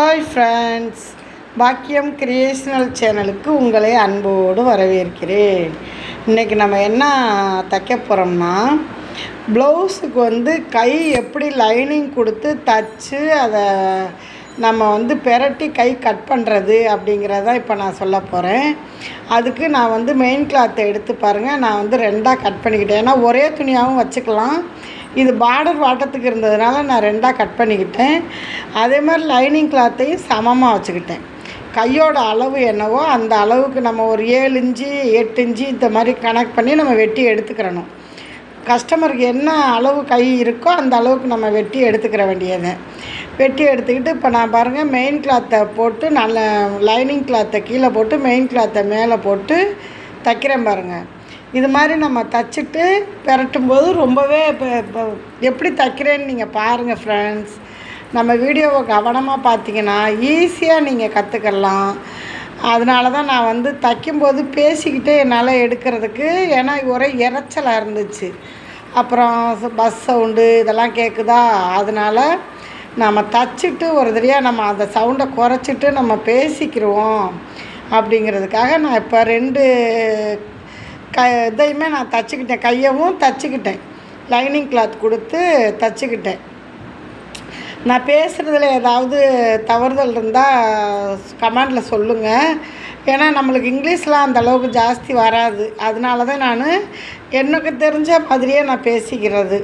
Hi friends பாக்கியம் creational சேனலுக்கு உங்களை அன்போடு வரவேற்கிறேன். இன்றைக்கி நம்ம என்ன தைக்க போகிறோம்னா ப்ளவுஸுக்கு வந்து கை எப்படி லைனிங் கொடுத்து தச்சு அதை நம்ம வந்து பெரட்டி கை கட் பண்ணுறது அப்படிங்கிறத இப்போ நான் சொல்ல போகிறேன் அதுக்கு நான் வந்து மெயின் கிளாத்தை எடுத்து பாருங்கள் நான் வந்து ரெண்டாக கட் பண்ணிக்கிட்டேன். ஏன்னா ஒரே துணியாகவும் வச்சுக்கலாம். இது பார்டர் வாட்டத்துக்கு இருந்ததுனால நான் ரெண்டாக கட் பண்ணிக்கிட்டேன். அதே மாதிரி லைனிங் கிளாத்தையும் சமமாக வச்சுக்கிட்டேன். கையோட அளவு என்னவோ அந்த அளவுக்கு நம்ம ஒரு ஏழு இன்ச்சு எட்டு இன்ச்சு இந்த மாதிரி கனெக்ட் பண்ணி நம்ம வெட்டி எடுத்துக்கிறணும். கஸ்டமருக்கு என்ன அளவு கை இருக்கோ அந்த அளவுக்கு நம்ம வெட்டி எடுத்துக்கிற வேண்டியது. வெட்டி எடுத்துக்கிட்டு இப்போ நான் பாருங்கள் மெயின் கிளாத்தை போட்டு நல்ல லைனிங் கிளாத்தை கீழே போட்டு மெயின் கிளாத்தை மேலே போட்டு தைக்கிறேன் பாருங்கள் இது மாதிரி நம்ம தைச்சிட்டு பெரட்டும் போது ரொம்பவே இப்போ இப்போ எப்படி தைக்கிறேன்னு நீங்கள் பாருங்கள் ஃப்ரெண்ட்ஸ் நம்ம வீடியோவை கவனமாக பார்த்தீங்கன்னா ஈஸியாக நீங்கள் கற்றுக்கலாம் அதனால தான் நான் வந்து தைக்கும்போது பேசிக்கிட்டே என்னால் எடுக்கிறதுக்கு ஏன்னா ஒரே இறைச்சலாக இருந்துச்சு. அப்புறம் பஸ் சவுண்டு இதெல்லாம் கேட்குதா அதனால் நம்ம தச்சுட்டு ஒரு தடவையாக நம்ம அந்த சவுண்டை குறைச்சிட்டு நம்ம பேசிக்கிறோம் அப்படிங்கிறதுக்காக நான் இப்போ ரெண்டு க இதையுமே நான் தச்சுக்கிட்டேன். கையவும் தச்சுக்கிட்டேன். லைனிங் கிளாத் கொடுத்து தச்சுக்கிட்டேன். நான் பேசுகிறதுல ஏதாவது தவறுதல் இருந்தால் கமெண்டில் சொல்லுங்கள் ஏன்னா நம்மளுக்கு இங்கிலீஷ்லாம் அந்த அளவுக்கு ஜாஸ்தி வராது. அதனால தான் நான் எனக்கு தெரிஞ்ச மாதிரியே நான் பேசிக்கிறது.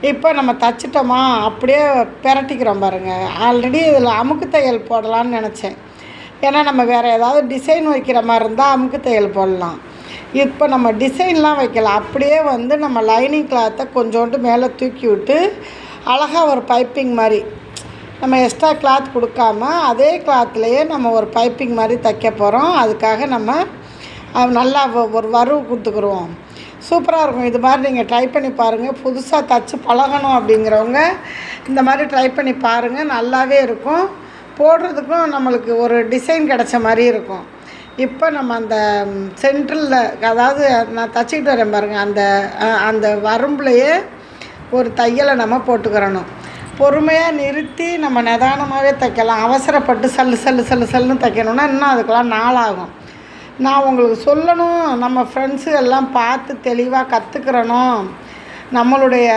இப்போ நம்ம தச்சிட்டோமா? அப்படியே பிரட்டிக்கிறோம் பாருங்கள் ஆல்ரெடி இதில் அமுக்கு தையல் போடலான்னு நினச்சேன். ஏன்னா நம்ம வேறு ஏதாவது டிசைன் வைக்கிற மாதிரி இருந்தால் அமுக்கு தையல் போடலாம். இப்போ நம்ம டிசைன்லாம் வைக்கலாம். அப்படியே வந்து நம்ம லைனிங் கிளாத்தை கொஞ்சோண்டு மேலே தூக்கி விட்டு அழகாக ஒரு பைப்பிங் மாதிரி நம்ம எக்ஸ்ட்ரா கிளாத் கொடுக்காம அதே கிளாத்லேயே நம்ம ஒரு பைப்பிங் மாதிரி தைக்க போகிறோம். அதுக்காக நம்ம நல்லா ஒரு வரவு கொடுத்துக்குருவோம். சூப்பராக இருக்கும். இது மாதிரி நீங்கள் ட்ரை பண்ணி பாருங்கள் புதுசாக தைச்சி பழகணும் அப்படிங்கிறவங்க இந்த மாதிரி ட்ரை பண்ணி பாருங்கள் நல்லாவே இருக்கும். போடுறதுக்கும் நம்மளுக்கு ஒரு டிசைன் கிடச்ச மாதிரி இருக்கும். இப்போ நம்ம அந்த சென்ட்ரலில் அதாவது நான் தச்சுக்கிட்டு வரேன் பாருங்கள் அந்த அந்த வரம்புலையே ஒரு தையலை நம்ம போட்டுக்கிறணும். பொறுமையாக நிறுத்தி நம்ம நிதானமாகவே தைக்கலாம். அவசரப்பட்டு சல்லு சல்லு சல்லு சல்லுன்னு தைக்கணுன்னா இன்னும் அதுக்கெல்லாம் நாளாகும். நான் உங்களுக்கு சொல்லணும் நம்ம ஃப்ரெண்ட்ஸு எல்லாம் பார்த்து தெளிவாக கற்றுக்கிறணும் நம்மளுடைய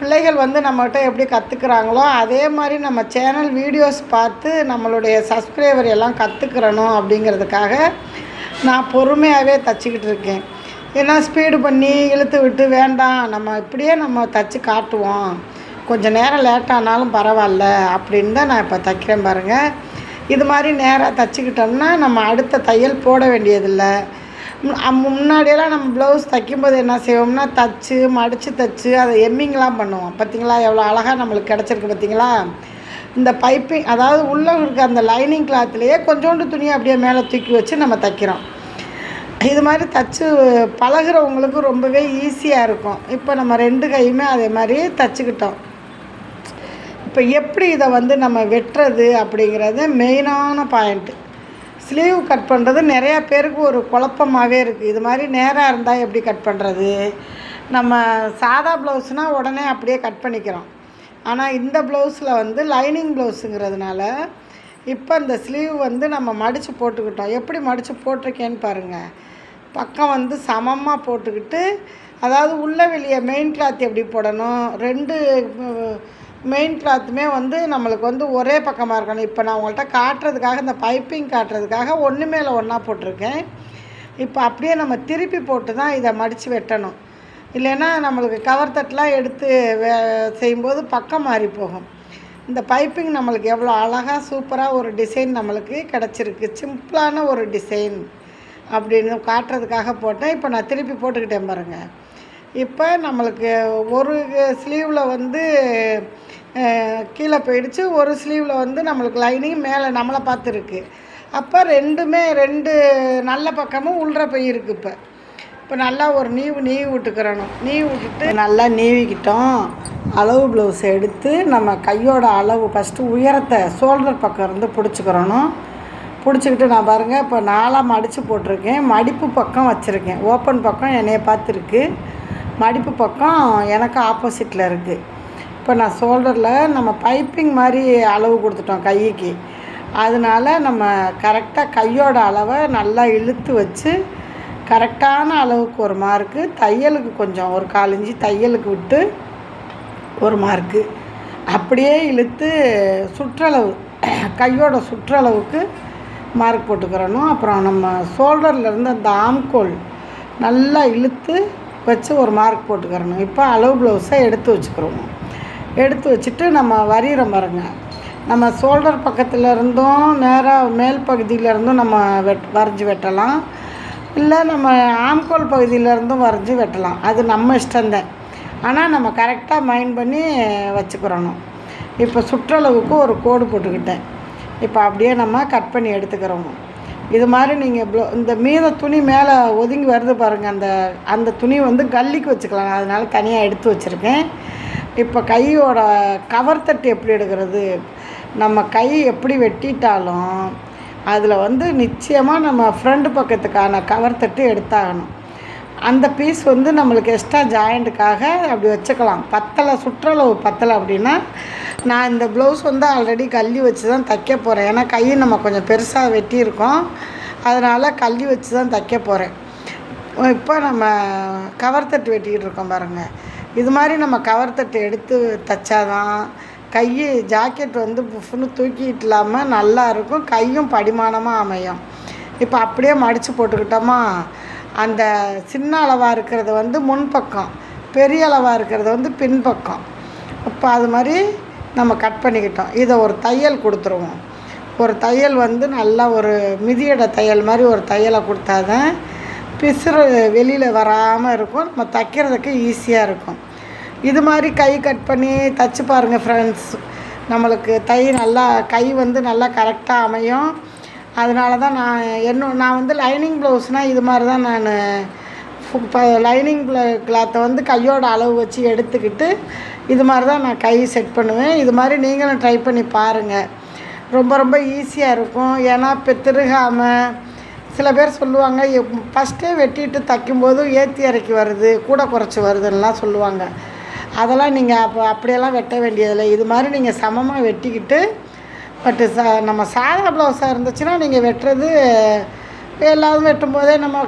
பிள்ளைகள் வந்து நம்மகிட்ட எப்படி கற்றுக்குறாங்களோ அதே மாதிரி நம்ம சேனல் வீடியோஸ் பார்த்து நம்மளுடைய சப்ஸ்கிரைபர் எல்லாம் கற்றுக்கிறணும் அப்படிங்கிறதுக்காக நான் பொறுமையாகவே தச்சுக்கிட்டு இருக்கேன். ஏன்னா ஸ்பீடு பண்ணி இழுத்து விட்டு வேண்டாம் நம்ம இப்படியே நம்ம தச்சு காட்டுவோம். கொஞ்சம் நேரம் லேட்டானாலும் பரவாயில்ல அப்படின்னு தான் நான் இப்போ தைக்கிறேன் பாருங்கள் இது மாதிரி நேராக தைச்சிக்கிட்டோம்னா நம்ம அடுத்த தையல் போட வேண்டியதில்லை. முன்னாடியெல்லாம் நம்ம ப்ளவுஸ் தைக்கும்போது என்ன செய்வோம்னா தச்சு மடித்து தச்சு அதை எம்மிங்லாம் பண்ணுவோம். பார்த்திங்களா எவ்வளோ அழகாக நம்மளுக்கு கிடச்சிருக்கு பார்த்திங்களா இந்த பைப்பிங் அதாவது உள்ளே இருக்க அந்த லைனிங் கிளாத்லேயே கொஞ்சோண்டு துணியை அப்படியே மேலே தூக்கி வச்சு நம்ம தைக்கிறோம். இது மாதிரி தச்சு பழகிறவங்களுக்கு ரொம்பவே ஈஸியாக இருக்கும். இப்போ நம்ம ரெண்டு கையுமே அதே மாதிரி தச்சுக்கிட்டோம். இப்போ எப்படி இதை வந்து நம்ம வெட்டுறது அப்படிங்கிறது மெயினான பாயிண்ட்டு ஸ்லீவ் கட் பண்ணுறது நிறையா பேருக்கு ஒரு குழப்பமாகவே இருக்குது இது மாதிரி நேராக இருந்தால் எப்படி கட் பண்ணுறது நம்ம சாதா ப்ளவுஸ்னால் உடனே அப்படியே கட் பண்ணிக்கிறோம். ஆனால் இந்த ப்ளவுஸில் வந்து லைனிங் ப்ளவுஸுங்கிறதுனால இப்போ இந்த ஸ்லீவ் வந்து நம்ம மடித்து போட்டுக்கிட்டோம். எப்படி மடித்து போட்டிருக்கேன்னு பாருங்கள் பக்கம் வந்து சமமாக போட்டுக்கிட்டு அதாவது உள்ள வெளியே மெயின் கிளாத் எப்படி போடணும்? ரெண்டு மெயின் கிளாத்துமே வந்து நம்மளுக்கு வந்து ஒரே பக்கமாக இருக்கணும். இப்போ நான் உங்கள்கிட்ட காட்டுறதுக்காக இந்த பைப்பிங் காட்டுறதுக்காக ஒன்று மேலே ஒன்றா போட்டிருக்கேன். இப்போ அப்படியே நம்ம திருப்பி போட்டு தான் இதை மடித்து வெட்டணும். இல்லைன்னா நம்மளுக்கு கவர் தட்டெலாம் எடுத்து வே செய்யும்போது பக்கம் மாறி போகும். இந்த பைப்பிங் நம்மளுக்கு எவ்வளோ அழகாக சூப்பராக ஒரு டிசைன் நம்மளுக்கு கிடச்சிருக்கு. சிம்பிளான ஒரு டிசைன் அப்படின்னு காட்டுறதுக்காக போட்டேன். இப்போ நான் திருப்பி போட்டுக்கிட்டேன் பாருங்கள் இப்போ நம்மளுக்கு ஒரு ஸ்லீவில் வந்து கீழே போயிடுச்சு. ஒரு ஸ்லீவில் வந்து நம்மளுக்கு லைனிங் மேலே நம்மளை பார்த்துருக்கு. அப்போ ரெண்டுமே ரெண்டு நல்ல பக்கமும் உள்ற போயிருக்கு இப்போ. இப்போ நல்லா ஒரு நீவு நீவி விட்டுக்கிறணும். நீவி விட்டுட்டு நல்லா நீவிக்கிட்டோம். அளவு ப்ளவுஸ் எடுத்து நம்ம கையோட அளவு ஃபஸ்ட்டு உயரத்தை ஷோல்டர் பக்கம் இருந்து பிடிச்சிக்கிறணும். பிடிச்சிக்கிட்டு நான் பாருங்கள் இப்போ நாலாக மடித்து போட்டிருக்கேன். மடிப்பு பக்கம் வச்சுருக்கேன். ஓப்பன் பக்கம் என்னைய பார்த்துருக்கு. மடிப்பு பக்கம் எனக்கு ஆப்போசிட்டில் இருக்குது இப்போ நான் ஷோல்டரில் நம்ம பைப்பிங் மாதிரி அளவு கொடுத்துட்டோம் கைக்கு. அதனால நம்ம கரெக்டாக கையோட அளவை நல்லா இழுத்து வச்சு கரெக்டான அளவுக்கு ஒரு மார்க்கு தையலுக்கு கொஞ்சம் ஒரு கால் இஞ்சி தையலுக்கு விட்டு ஒரு மார்க்கு அப்படியே இழுத்து சுற்றளவு கையோட சுற்றளவுக்கு மார்க் போட்டுக்கிறணும். அப்புறம் நம்ம ஷோல்டர்லேருந்து அந்த ஆம்கோல் நல்லா இழுத்து வச்சு ஒரு மார்க் போட்டுக்கிறணும். இப்போ அளவு ப்ளவுஸை எடுத்து வச்சுக்கிறோம். எடுத்து வச்சுட்டு நம்ம வரைகிறோம் பாருங்க. நம்ம ஷோல்டர் பக்கத்தில் இருந்தும் நேராக மேல் பகுதியிலேருந்தும் நம்ம வெட் வரைஞ்சி வெட்டலாம். இல்லை நம்ம ஆம்கோல் பகுதியிலேருந்தும் வரைஞ்சி வெட்டலாம். அது நம்ம இஷ்டம்தான். ஆனால் நம்ம கரெக்டாக மைண்ட் பண்ணி வச்சுக்கிறணும். இப்போ சுற்றளவுக்கு ஒரு கோடு போட்டுக்கிட்டேன். இப்போ அப்படியே நம்ம கட் பண்ணி எடுத்துக்கிறோம். இது மாதிரி நீங்கள் ப்ளோ இந்த மீத துணி மேலே ஒதுங்கி வருது பாருங்கள் அந்த அந்த துணி வந்து கல்லிக்கு வச்சுக்கலாம். அதனால் தனியாக எடுத்து வச்சுருக்கேன். இப்போ கையோட கவர் தட்டு எப்படி எடுக்கிறது? நம்ம கை எப்படி வெட்டிட்டாலும் அதில் வந்து நிச்சயமாக நம்ம ஃப்ரண்ட் பக்கத்துக்கான கவர் தட்டு எடுத்தாகணும். அந்த பீஸ் வந்து நம்மளுக்கு எக்ஸ்ட்ரா ஜாயிண்ட்டுக்காக அப்படி வச்சுக்கலாம். பத்தலை சுற்றளவு பத்தலை அப்படின்னா நான் இந்த ப்ளவுஸ் வந்து ஆல்ரெடி கல்லி வச்சு தான் தைக்க போகிறேன் ஏன்னா கையை நம்ம கொஞ்சம் பெருசாக வெட்டியிருக்கோம். அதனால் கல்லி வச்சு தான் தைக்க போகிறேன் இப்போ நம்ம கவர் தட்டு வெட்டிக்கிட்டு இருக்கோம் பாருங்கள் இது மாதிரி நம்ம கவர் தட்டு எடுத்து தைச்சாதான் கை ஜாக்கெட் வந்து புஃப்னு தூக்கிட்டு இல்லாமல் நல்லா இருக்கும் கையும் படிமானமாக அமையும். இப்போ அப்படியே மடித்து போட்டுக்கிட்டோமா அந்த சின்ன அளவாக இருக்கிறது வந்து முன்பக்கம் பெரிய அளவாக இருக்கிறது வந்து பின்பக்கம். இப்போ அது மாதிரி நம்ம கட் பண்ணிக்கிட்டோம். இதை ஒரு தையல் கொடுத்துருவோம். ஒரு தையல் வந்து நல்லா ஒரு மிதியட தையல் மாதிரி ஒரு தையலை கொடுத்தாதான் பிசுறு வெளியில் வராமல் இருக்கும். நம்ம தைக்கிறதுக்கு ஈஸியாக இருக்கும். இது மாதிரி கை கட் பண்ணி தைச்சி பாருங்கள் ஃப்ரெண்ட்ஸ் நம்மளுக்கு தை நல்லா கை வந்து நல்லா கரெக்டாக அமையும். அதனால தான் நான் என்ன நான் வந்து லைனிங் ப்ளவுஸ்னால் இது மாதிரி தான் நான் இப்போ லைனிங் கிளாத்தை வந்து கையோட அளவு வச்சு எடுத்துக்கிட்டு இது மாதிரி தான் நான் கை செட் பண்ணுவேன். இது மாதிரி நீங்களும் ட்ரை பண்ணி பாருங்கள் ரொம்ப ரொம்ப ஈஸியாக இருக்கும். ஏன்னா இப்போ திருகாமல் சில பேர் சொல்லுவாங்க ஃபஸ்ட்டே வெட்டிட்டு தைக்கும்போது ஏற்றி இறக்கி வருது கூட குறைச்சி வருதுன்னெலாம் சொல்லுவாங்க. அதெல்லாம் நீங்கள் அப்போ அப்படியெல்லாம் வெட்ட வேண்டியதில்லை. இது மாதிரி நீங்கள் சமமாக வெட்டிக்கிட்டு பட்டு சா நம்ம சாதா ப்ளவுஸாக இருந்துச்சுன்னா நீங்கள் வெட்டுறது எல்லாரும் வெட்டும் போதே நம்ம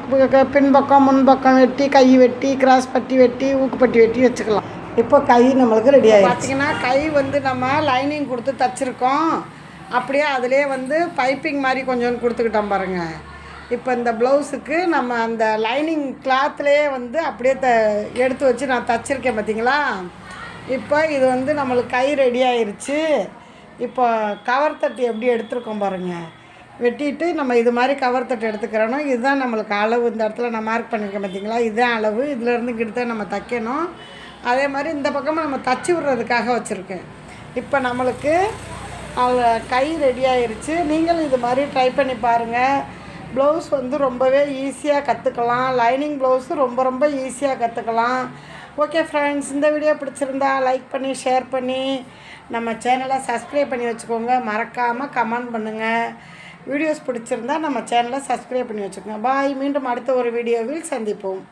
பின்பக்கம் முன்பக்கம் வெட்டி கை வெட்டி கிராஸ் பட்டி வெட்டி ஊக்குப்பட்டி வெட்டி வச்சுக்கலாம். இப்போ கை நம்மளுக்கு ரெடி ஆகிடுச்சு பார்த்தீங்கன்னா கை வந்து நம்ம லைனிங் கொடுத்து தச்சிருக்கோம். அப்படியே அதிலே வந்து பைப்பிங் மாதிரி கொஞ்சம் கொடுத்துக்கிட்டோம் பாருங்கள் இப்போ இந்த ப்ளவுஸுக்கு நம்ம அந்த லைனிங் கிளாத்லேயே வந்து அப்படியே த எடுத்து வச்சு நான் தச்சிருக்கேன் பார்த்தீங்களா இப்போ இது வந்து நம்மளுக்கு கை ரெடி ஆயிடுச்சு இப்போ கவர் தட்டு எப்படி எடுத்துருக்கோம் பாருங்கள் வெட்டிட்டு நம்ம இது மாதிரி கவர் தட்டு எடுத்துக்கிறோம் இதுதான் நம்மளுக்கு அளவு. இந்த இடத்துல நான் மார்க் பண்ணியிருக்கேன் பார்த்தீங்களா இதுதான் அளவு. இதிலேருந்து கிட்ட நம்ம தைக்கணும். அதே மாதிரி இந்த பக்கமும் நம்ம தச்சு விடுறதுக்காக வச்சுருக்கேன். இப்போ நம்மளுக்கு அது கை ரெடி ஆயிடுச்சு நீங்களும் இது மாதிரி ட்ரை பண்ணி பாருங்கள் ப்ளவுஸ் வந்து ரொம்பவே ஈஸியாக கற்றுக்கலாம் லைனிங் ப்ளவுஸும் ரொம்ப ரொம்ப ஈஸியாக கற்றுக்கலாம் ஓகே ஃப்ரெண்ட்ஸ் இந்த வீடியோ பிடிச்சிருந்தா லைக் பண்ணி ஷேர் பண்ணி நம்ம சேனலை சப்ஸ்கிரைப் பண்ணி வச்சுக்கோங்க. மறக்காமல் கமெண்ட் பண்ணுங்கள் வீடியோஸ் பிடிச்சிருந்தா நம்ம சேனலை சப்ஸ்கிரைப் பண்ணி வச்சுக்கோங்க. பாய் மீண்டும் அடுத்த ஒரு வீடியோவில் சந்திப்போம்.